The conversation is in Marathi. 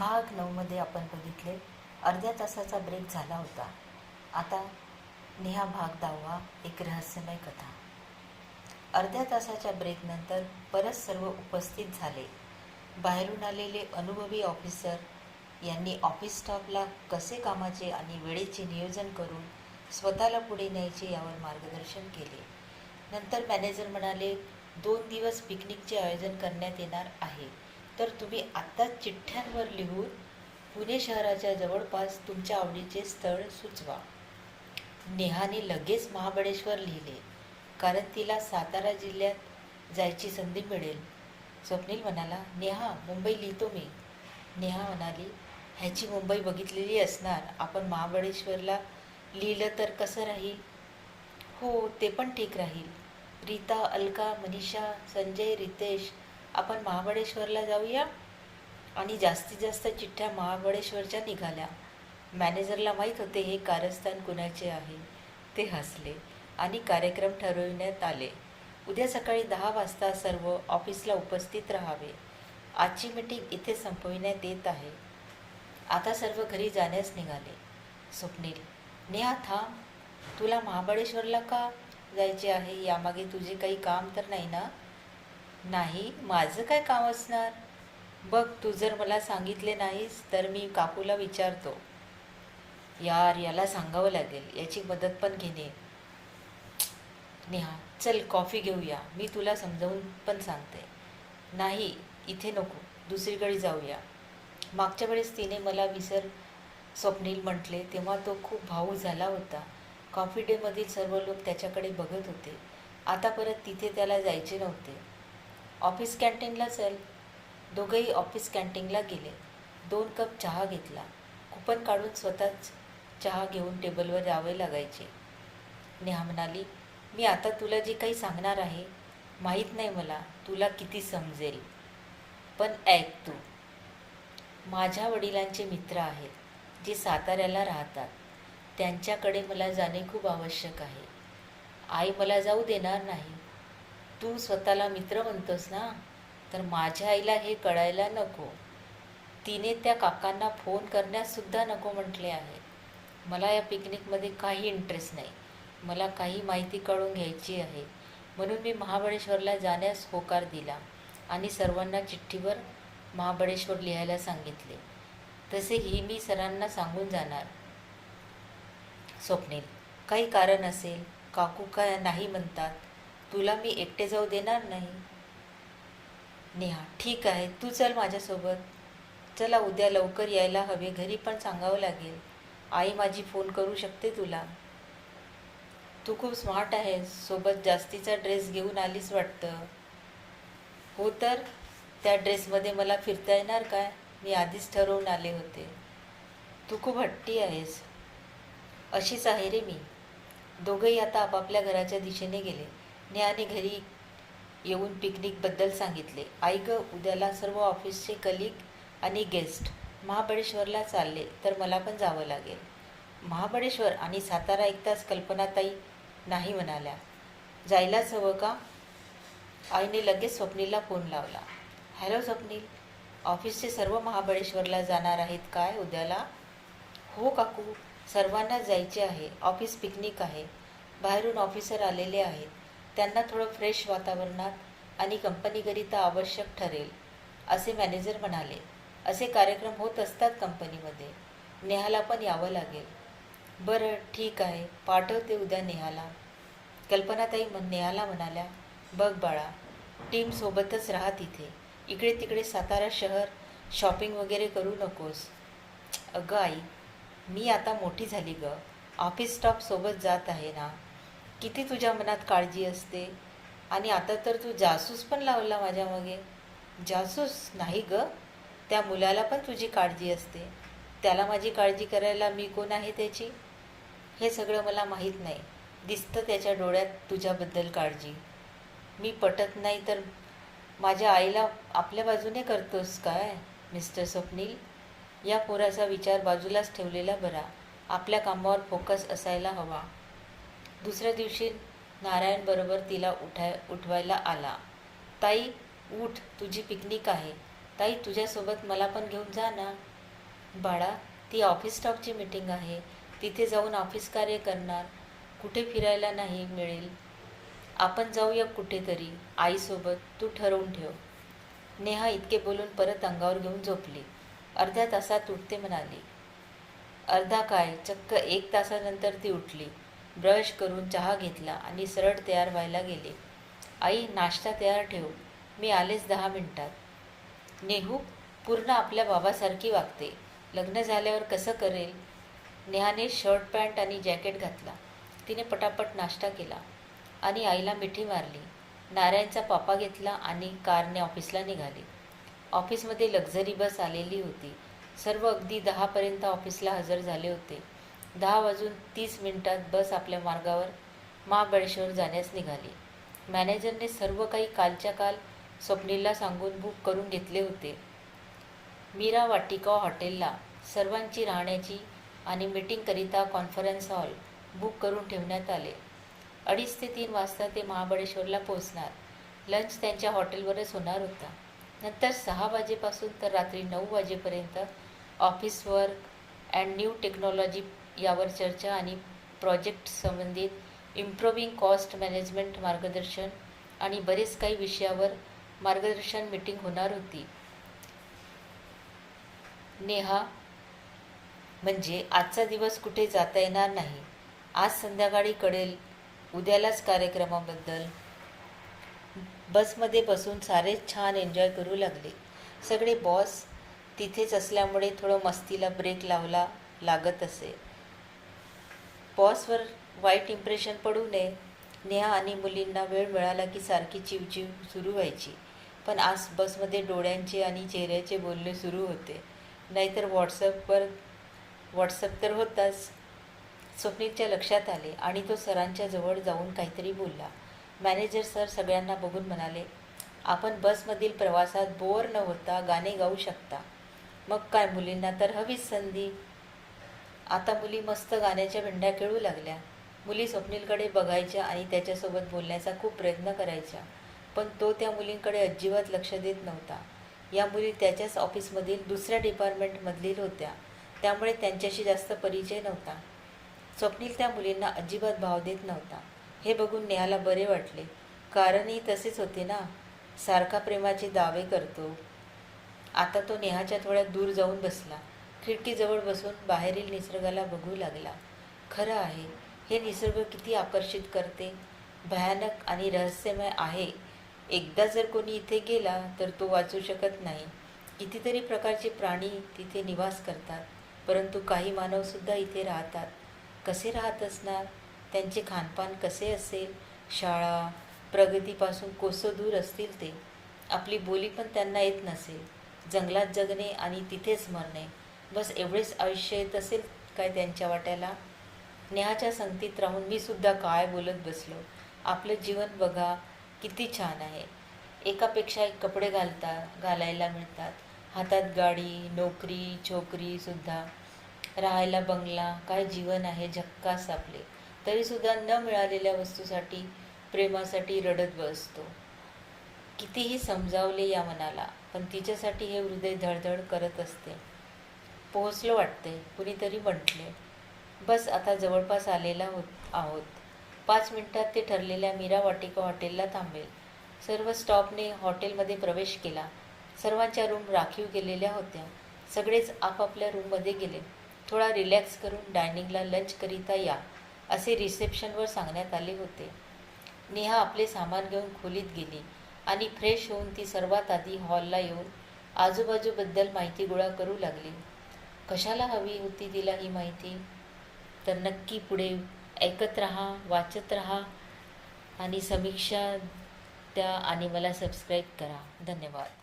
भाग नऊमध्ये आपण बघितले. अर्ध्या तासाचा ब्रेक झाला होता. आता नेहा भाग दहावा एक रहस्यमय कथा. अर्ध्या तासाच्या ब्रेकनंतर परत सर्व उपस्थित झाले. बाहेरून आलेले अनुभवी ऑफिसर यांनी ऑफिस स्टाफला कसे कामाचे आणि वेळेचे नियोजन करून स्वतःला पुढे न्यायचे यावर मार्गदर्शन केले. नंतर मॅनेजर म्हणाले दोन दिवस पिकनिकचे आयोजन करण्यात येणार आहे. तर तुम्ही आत्ताच चिठ्ठ्यांवर लिहून पुणे शहराच्या जवळपास तुमच्या आवडीचे स्थळ सुचवा. नेहाने लगेच महाबळेश्वर लिहिले कारण तिला सातारा जिल्ह्यात जायची संधी मिळेल. स्वप्नील म्हणाला नेहा मुंबई लिहितो मी. नेहा म्हणाली ह्याची मुंबई बघितलेली असणार. आपण महाबळेश्वरला लिहिलं तर कसं राहील? हो ते पण ठीक राहील. रीता अलका मनीषा संजय रितेश आपण महाबळेश्वरला जाऊया आणि जास्तीत जास्त चिठ्ठ्या महाबळेश्वरच्या निघाल्या. मॅनेजरला माहीत होते हे कारस्थान कुणाचे आहे? ते हसले आणि कार्यक्रम ठरविण्यात आले. उद्या सकाळी दहा वाजता सर्व ऑफिसला उपस्थित राहावे. आजची मीटिंग इथे संपविण्यात येत आहे. आता सर्व घरी जाण्यास निघाले. स्वप्नील नेहा थांब. तुला महाबळेश्वरला का जायचे आहे? यामागे तुझे काही काम तर नाही ना? नाही माझं काय काम असणार? बघ तू जर मला सांगितले नाहीस तर मी काकूला विचारतो. यार याला सांगावं लागेल याची मदत पण घेणे. नेहा चल कॉफी घेऊया. मी तुला समजावून पण सांगते. नाही इथे नको दुसरीकडे जाऊया. मागच्या वेळेस तिने मला विसर स्वप्नील म्हटले तेव्हा तो खूप भाऊ झाला होता. कॉफी डेमधील सर्व लोक त्याच्याकडे बघत होते. आता परत तिथे त्याला जायचे नव्हते. ऑफिस कॅन्टीनला चल. दोघंही ऑफिस कॅन्टीनला गेले. दोन कप चहा घेतला. कुपन काढून स्वतःच चहा घेऊन टेबलवर जावे लागायचे. नेहा म्हणाली मी आता तुला जे काही सांगणार आहे माहीत नाही मला. तुला किती समजेल. पण ऐक तू. माझ्या वडिलांचे मित्र आहेत जे साताऱ्याला राहतात. त्यांच्याकडे मला जाणे खूप आवश्यक आहे. आई मला जाऊ देणार नाही. तू स्वतःला मित्र म्हणतोस ना तर माझ्या आईला हे कळायला नको. तिने त्या काकांना फोन करण्याससुद्धा नको म्हटले आहे. मला या पिकनिकमध्ये काही इंटरेस्ट नाही. मला काही माहिती कळून घ्यायची आहे. म्हणून मी महाबळेश्वरला जाण्यास होकार दिला आणि सर्वांना चिठ्ठीवर महाबळेश्वर लिहायला सांगितले. तसे ही मी सरांना सांगून जाणार. स्वप्नील काही कारण असेल? काकू काय नाही म्हणतात? तुला मी एकटे जाऊ देणार नाही. नेहा ठीक आहे तू चल माझ्यासोबत. चला उद्या लवकर यायला हवे घरी पण सांगावं लागेल. आई माझी फोन करू शकते तुला? तू खूप स्मार्ट आहेस सोबत जास्तीचा ड्रेस घेऊन आलीस वाटतं. हो तर त्या ड्रेसमध्ये मला फिरता येणार काय? मी आधीच ठरवून आले होते. तू खूप हट्टी आहेस. अशीच आहे रे मी. दोघंही आता आपापल्या घराच्या दिशेने गेले. नेहाने घरी येऊन पिकनिकबद्दल सांगितले. आई ग उद्याला सर्व ऑफिसचे कलिग आणि गेस्ट महाबळेश्वरला चालले तर मला पण जावं लागेल. महाबळेश्वर आणि सातारा ऐकताच कल्पनाताई नाही म्हणाल्या. जायलाच हवं का? आईने लगेच स्वप्नीलला फोन लावला. हॅलो स्वप्नील. ऑफिसचे सर्व महाबळेश्वरला जाणार आहेत काय उद्याला? हो काकू. सर्वांना जायचे आहे. ऑफिस पिकनिक आहे. बाहेरून ऑफिसर आलेले आहेत. त्यांना थोडं फ्रेश वातावरणात आणि कंपनीकरिता आवश्यक ठरेल असे मॅनेजर म्हणाले. असे कार्यक्रम होत असतात कंपनीमध्ये नेहाला पण यावं लागेल. बरं ठीक आहे. पाठवते उद्या नेहाला. कल्पनाताई म्हण नेहाला म्हणाल्या बघ बाळा टीमसोबतच राहा तिथे. इकडे तिकडे सातारा शहर शॉपिंग वगैरे करू नकोस. अगं आई मी आता मोठी झाली ग. ऑफिस स्टॉपसोबत जात आहे ना. किती तुझ्या मनात काळजी असते? आणि आता तर तू जासूस पण लावला माझ्या मागे. जासूस नाही ग. त्या मुलाला पण तुझी काळजी असते. त्याला माझी काळजी करायला मी कोण आहे त्याची? हे सगळं मला माहीत नाही. दिसतं त्याच्या डोळ्यात तुझ्याबद्दल काळजी. मी पटत नाही तर माझ्या आईला आपल्या बाजूने करतोस काय मिस्टर स्वप्नील? या पोराचा विचार बाजूलाच ठेवलेला बरा. आपल्या कामावर फोकस असायला हवा. दुसऱ्या दिवशी नारायणबरोबर तिला उठाय उठवायला आला. ताई उठ तुझी पिकनिक आहे. ताई तुझ्यासोबत मला पण घेऊन जा ना. बाळा ती ऑफिस स्टॉपची मीटिंग आहे. तिथे जाऊन ऑफिस कार्य करणार. कुठे फिरायला नाही मिळेल. आपण जाऊया कुठेतरी. आईसोबत तू ठरवून ठेव. नेहा इतके बोलून परत अंगावर घेऊन झोपली. अर्ध्या तासात उठते म्हणाली. अर्धा काय? चक्क एक तासानंतर ती उठली. ब्रश करून चहा घेतला आणि सरळ तयार व्हायला गेले. आई नाश्ता तयार ठेव. मी आलेच दहा मिनटात. नेहू पूर्ण आपल्या बाबासारखी वागते. लग्न झाल्यावर कसं करेल? नेहाने शर्ट पॅन्ट आणि जॅकेट घातला. तिने पटापट नाश्ता केला आणि आईला मिठी मारली. नारायणचा पापा घेतला आणि कारने ऑफिसला निघाली. ऑफिसमध्ये लक्झरी बस आलेली होती. सर्व अगदी दहापर्यंत ऑफिसला हजर झाले होते. दहा वाजून तीस मिनिटात बस आपल्या मार्गावर महाबळेश्वर जाण्यास निघाली. मॅनेजरने सर्व काही कालच्या काल स्वप्नीलला सांगून बुक करून घेतले होते. मीरा वाटिका हॉटेलला सर्वांची राहण्याची आणि मीटिंगकरिता कॉन्फरन्स हॉल बुक करून ठेवण्यात आले. अडीच ते तीन वाजता ते महाबळेश्वरला पोहोचणार. लंच त्यांच्या हॉटेलवरच होणार होता. नंतर सहा वाजेपासून तर रात्री नऊ वाजेपर्यंत office work and new technology यावर चर्चा आणि प्रोजेक्ट संबंधित इम्प्रोव्हिंग कॉस्ट मॅनेजमेंट मार्गदर्शन आणि बरेच काही विषयावर मार्गदर्शन मीटिंग होणार होती. नेहा म्हणजे आजचा दिवस कुठे जाता येणार नाही? आज संध्याकाळी कळेल उद्यालाच कार्यक्रमाबद्दल. बसमध्ये बसून सारेच छान एन्जॉय करू लागले. सगळे बॉस तिथेच असल्यामुळे थोडं मस्तीला ब्रेक लावला लागत असे. बॉसवर वाईट इम्प्रेशन पडू नये. नेहा आणि मुलींना वेळ मिळाला की सारखी चिवचिव सुरू व्हायची. पण आज बसमध्ये डोळ्यांचे आणि चेहऱ्याचे बोलणे सुरू होते. नाहीतर व्हॉट्सअपवर व्हॉट्सअप तर होताच. स्वप्नीलच्या लक्षात आले आणि तो सरांच्या जवळ जाऊन काहीतरी बोलला. मॅनेजर सर सगळ्यांना बघून म्हणाले आपण बसमधील प्रवासात बोर न होता गाणे गाऊ शकता. मग काय मुलींना तर हवीच संधी. आता मुली मस्त गाण्याच्या भेंड्या खेळू लागल्या. मुली स्वप्नीलकडे बघायच्या आणि त्याच्यासोबत बोलण्याचा खूप प्रयत्न करायच्या. पण तो त्या मुलींकडे अजिबात लक्ष देत नव्हता. या मुली त्याच्याच ऑफिसमधील दुसऱ्या डिपार्टमेंटमधील होत्या. त्यामुळे त्यांच्याशी जास्त परिचय नव्हता. स्वप्नील त्या मुलींना अजिबात भाव देत नव्हता. हे बघून नेहाला बरे वाटले. कारणही तसेच होते ना? सारखा प्रेमाचे दावे करतो. आता तो नेहाच्या थोड्या दूर जाऊन बसला. खिडकीजवळ बसून बाहेरील निसर्गाला बघू लागला. खरं आहे हे निसर्ग किती आकर्षित करते. भयानक आणि रहस्यमय आहे. एकदा जर कोणी इथे गेला तर तो वाचू शकत नाही. कितीतरी प्रकारचे प्राणी तिथे निवास करतात परंतु काही मानवसुद्धा इथे राहतात. कसे राहत असणार? त्यांचे खानपान कसे असेल? शाळा प्रगतीपासून कोसं दूर असतील ते? आपली बोली पण त्यांना येत नसेल. जंगलात जगणे आणि तिथेच मरणे. बस एवढेच आयुष्य येत असेल काय त्यांच्या वाट्याला? नेहाच्या संगतीत राहून मी सुद्धा काय बोलत बसलो. आपलं जीवन बघा किती छान आहे. एकापेक्षा एक कपडे घालता घालायला मिळतात. हातात गाडी नोकरी छोकरीसुद्धा राहायला बंगला काय जीवन आहे झक्कास आपले. तरीसुद्धा न मिळालेल्या वस्तूसाठी प्रेमासाठी रडत बसतो. कितीही समजावले या मनाला पण तिच्यासाठी हे हृदय धडधड करत असते. पोहोचलो वाटते कुणीतरी म्हटले बस आता जवळपास आलेला होत आहोत. पाच मिनिटात ते ठरलेल्या मीरा वाटिका हॉटेलला थांबेल. सर्व स्टॉपने हॉटेलमध्ये प्रवेश केला. सर्वांच्या रूम राखीव केलेल्या होत्या. सगळेच आपापल्या रूममध्ये गेले. थोडा रिलॅक्स करून डायनिंगला लंच करिता या असे रिसेप्शनवर सांगण्यात आले होते. नेहा आपले सामान घेऊन खोलीत गेली आणि फ्रेश होऊन ती सर्वात आधी हॉलला येऊन आजूबाजूबद्दल माहिती गोळा करू लागली. कशाला हवी होती तिला ही माहिती? तर नक्की पुढे ऐकत राहा वाचत राहा आणि समीक्षा द्या आणि मला सबस्क्राईब करा. धन्यवाद.